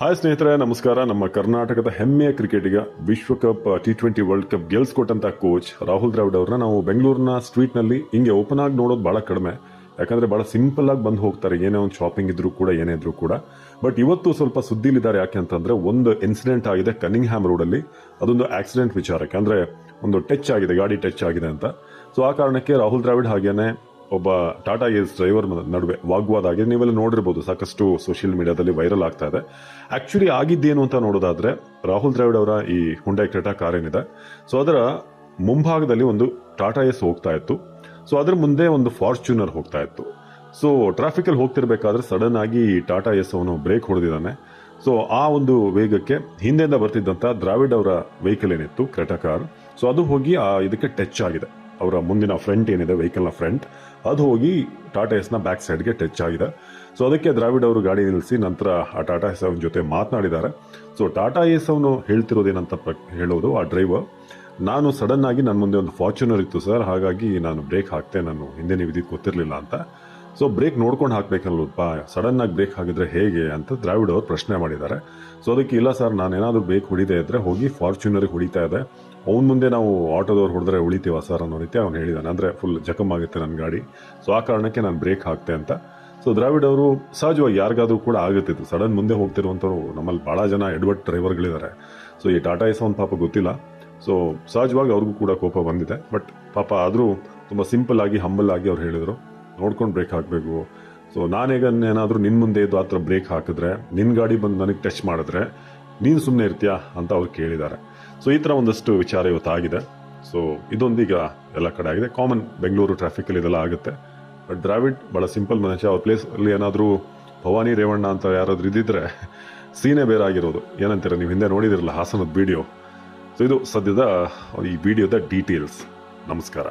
Hi ಸ್ನೇಹಿತರೆ, ನಮಸ್ಕಾರ. ನಮ್ಮ ಕರ್ನಾಟಕದ ಹೆಮ್ಮೆಯ ಕ್ರಿಕೆಟಿಗ, ವಿಶ್ವಕಪ್ ಟಿ ಟ್ವೆಂಟಿ ವರ್ಲ್ಡ್ ಕಪ್ ಗೆಲ್ಸ್ಕೊಟ್ಟಂತ ಕೋಚ್ ರಾಹುಲ್ ದ್ರಾವಿಡ್ ಅವ್ರನ್ನ ನಾವು ಬೆಂಗಳೂರಿನ ಸ್ಟ್ರೀಟ್ನಲ್ಲಿ ಹಿಂಗೆ ಓಪನ್ ಆಗಿ ನೋಡೋದು ಬಹಳ ಕಡಿಮೆ. ಯಾಕಂದ್ರೆ ಬಹಳ ಸಿಂಪಲ್ ಆಗಿ ಬಂದು ಹೋಗ್ತಾರೆ. ಏನೇ ಒಂದು ಶಾಪಿಂಗ್ ಇದ್ರು ಕೂಡ, ಏನೇ ಇದ್ರು ಕೂಡ. ಬಟ್ ಇವತ್ತು ಸ್ವಲ್ಪ ಸುದ್ದಿಲಿದ್ದಾರೆ ಯಾಕೆ ಅಂತಂದ್ರೆ, ಒಂದು ಇನ್ಸಿಡೆಂಟ್ ಆಗಿದೆ ಕನ್ನಿಂಗ್ ಹ್ಯಾಮ್ ರೋಡ್ ಅಲ್ಲಿ. ಅದೊಂದು ಆಕ್ಸಿಡೆಂಟ್ ವಿಚಾರಕ್ಕೆ. ಅಂದ್ರೆ ಒಂದು ಟಚ್ ಆಗಿದೆ, ಗಾಡಿ ಟಚ್ ಆಗಿದೆ ಅಂತ. ಸೊ ಆ ಕಾರಣಕ್ಕೆ ರಾಹುಲ್ ದ್ರಾವಿಡ್ ಹಾಗೇನೆ ಒಬ್ಬ ಟಾಟಾ ಏಸ್ ಡ್ರೈವರ್ ನಡುವೆ ವಾಗ್ವಾದ ಆಗಿದೆ. ನೀವೆಲ್ಲ ನೋಡಿರ್ಬೋದು ಸಾಕಷ್ಟು ಸೋಷಿಯಲ್ ಮೀಡಿಯಾದಲ್ಲಿ ವೈರಲ್ ಆಗ್ತಾ ಇದೆ. ಆಕ್ಚುಲಿ ಆಗಿದ್ದೇನು ಅಂತ ನೋಡೋದಾದ್ರೆ ರಾಹುಲ್ ದ್ರಾವಿಡ್ ಅವರ ಈ ಹುಂಡೈ ಕ್ರೆಟಾ ಕಾರ್ ಏನಿದೆ. ಸೊ ಅದರ ಮುಂಭಾಗದಲ್ಲಿ ಒಂದು ಟಾಟಾ ಎಸ್ ಹೋಗ್ತಾ ಇತ್ತು. ಸೊ ಅದರ ಮುಂದೆ ಒಂದು ಫಾರ್ಚುನರ್ ಹೋಗ್ತಾ ಇತ್ತು. ಸೊ ಟ್ರಾಫಿಕ್ ಅಲ್ಲಿ ಹೋಗ್ತಿರ್ಬೇಕಾದ್ರೆ ಸಡನ್ ಆಗಿ ಟಾಟಾ ಎಸ್ ಅವನು ಬ್ರೇಕ್ ಹೊಡೆದಿದ್ದಾನೆ. ಸೊ ಆ ಒಂದು ವೇಗಕ್ಕೆ ಹಿಂದೆಯಿಂದ ಬರ್ತಿದ್ದಂತ ದ್ರಾವಿಡ್ ಅವರ ವೆಹಿಕಲ್ ಏನಿತ್ತು ಕ್ರೆಟಾ ಕಾರ್ ಸೊ ಅದು ಹೋಗಿ ಆ ಇದಕ್ಕೆ ಟಚ್ ಆಗಿದೆ. ಅವರ ಮುಂದಿನ ಫ್ರಂಟ್ ಏನಿದೆ, ವೆಹಿಕಲ್ನ ಫ್ರಂಟ್, ಅದು ಹೋಗಿ ಟಾಟಾ ಎಸ್ನ ಬ್ಯಾಕ್ ಸೈಡ್ಗೆ ಟಚ್ ಆಗಿದೆ. ಸೊ ಅದಕ್ಕೆ ದ್ರಾವಿಡ್ ಅವರು ಗಾಡಿ ನಿಲ್ಲಿಸಿ ನಂತರ ಆ ಟಾಟಾ ಎಸ್ ಅವನ ಜೊತೆ ಮಾತನಾಡಿದ್ದಾರೆ. ಸೊ ಟಾಟಾ ಎಸ್ ಅವನು ಹೇಳ್ತಿರೋದೇನಂತ ಹೇಳೋದು ಆ ಡ್ರೈವರ್ ನಾನು ಸಡನ್ ಆಗಿ ನನ್ನ ಮುಂದೆ ಒಂದು ಫಾರ್ಚುನರ್ ಇತ್ತು ಸರ್ ಹಾಗಾಗಿ ನಾನು ಬ್ರೇಕ್ ಹಾಕ್ತೆ, ನಾನು ಹಿಂದೆ ನೀವು ಇದಕ್ಕೆ ಗೊತ್ತಿರಲಿಲ್ಲ ಅಂತ. ಸೊ ಬ್ರೇಕ್ ನೋಡ್ಕೊಂಡು ಹಾಕ್ಬೇಕಲ್ವಪ್ಪ ಸಡನ್ ಆಗಿ ಬ್ರೇಕ್ ಹಾಕಿದ್ರೆ ಹೇಗೆ ಅಂತ ದ್ರಾವಿಡ್ ಅವರು ಪ್ರಶ್ನೆ ಮಾಡಿದ್ದಾರೆ. ಸೊ ಅದಕ್ಕೆ ಇಲ್ಲ ಸರ್ ನಾನೇನಾದರೂ ಬ್ರೇಕ್ ಹೊಡಿತಾ ಇದ್ರೆ ಹೋಗಿ ಫಾರ್ಚುನರಿಗೆ ಹೊಡಿತಾ ಇದೆ. ಅವ್ನ ಮುಂದೆ ನಾವು ಆಟೋದವ್ರು ಹೊಡೆದ್ರೆ ಉಳಿತೀವ ಸರ್ ಅನ್ನೋ ರೀತಿ ಅವ್ನು ಹೇಳಿದ್ದಾನೆ ಅಂದರೆ ಫುಲ್ ಜಖಮ್ ಆಗುತ್ತೆ ನನ್ನ ಗಾಡಿ. ಸೊ ಆ ಕಾರಣಕ್ಕೆ ನಾನು ಬ್ರೇಕ್ ಹಾಕ್ತೆ ಅಂತ. ಸೊ ದ್ರಾವಿಡ್ ಅವರು ಸಹಜವಾಗಿ ಯಾರಿಗಾದ್ರೂ ಕೂಡ ಆಗುತ್ತಿತ್ತು. ಸಡನ್ ಮುಂದೆ ಹೋಗ್ತಿರುವಂಥವ್ರು ನಮ್ಮಲ್ಲಿ ಭಾಳ ಜನ ಎಡ್ವರ್ಟ್ ಡ್ರೈವರ್ಗಳಿದ್ದಾರೆ ಸೊ ಈ ಟಾಟಾ ಎಸ್ ಅವ್ನ ಪಾಪ ಗೊತ್ತಿಲ್ಲ. ಸೊ ಸಹಜವಾಗಿ ಅವ್ರಿಗೂ ಕೂಡ ಕೋಪ ಬಂದಿದೆ. ಬಟ್ ಪಾಪ ಆದರೂ ತುಂಬ ಸಿಂಪಲ್ ಆಗಿ ಹಂಬಲ್ ಆಗಿ ಅವ್ರು ಹೇಳಿದರು. ನೋಡ್ಕೊಂಡು ಬ್ರೇಕ್ ಹಾಕಬೇಕು. ಸೊ ನಾನೀಗ ಏನಾದರೂ ನಿನ್ನ ಮುಂದೆ ಇದ್ದು ಆ ಥರ ಬ್ರೇಕ್ ಹಾಕಿದ್ರೆ ನಿನ್ನ ಗಾಡಿ ಬಂದು ನನಗೆ ಟಚ್ ಮಾಡಿದ್ರೆ ನೀನು ಸುಮ್ಮನೆ ಇರ್ತೀಯಾ ಅಂತ ಅವ್ರು ಕೇಳಿದ್ದಾರೆ. ಸೊ ಈ ಥರ ಒಂದಷ್ಟು ವಿಚಾರ ಇವತ್ತು ಆಗಿದೆ ಸೊ ಇದೊಂದೀಗ ಎಲ್ಲ ಕಡೆ ಆಗಿದೆ. ಕಾಮನ್ ಬೆಂಗಳೂರು ಟ್ರಾಫಿಕಲ್ಲಿ ಇದೆಲ್ಲ ಆಗುತ್ತೆ. ಬಟ್ ದ್ರಾವಿಡ್ ಭಾಳ ಸಿಂಪಲ್ ಮನುಷ್ಯ. ಅವ್ರ ಪ್ಲೇಸಲ್ಲಿ ಏನಾದರೂ ಭವಾನಿ, ರೇವಣ್ಣ ಅಂತ ಯಾರಾದರೂ ಇದ್ದಿದ್ರೆ ಸೀನೇ ಬೇರೆ ಆಗಿರೋದು. ಏನಂತೀರ, ನೀವು ಹಿಂದೆ ನೋಡಿದಿರಲ್ಲ ಹಾಸನದ ವಿಡಿಯೋ ಸೊ ಇದು ಸದ್ಯದ ಈ ವಿಡಿಯೋದ ಡೀಟೇಲ್ಸ್ ನಮಸ್ಕಾರ.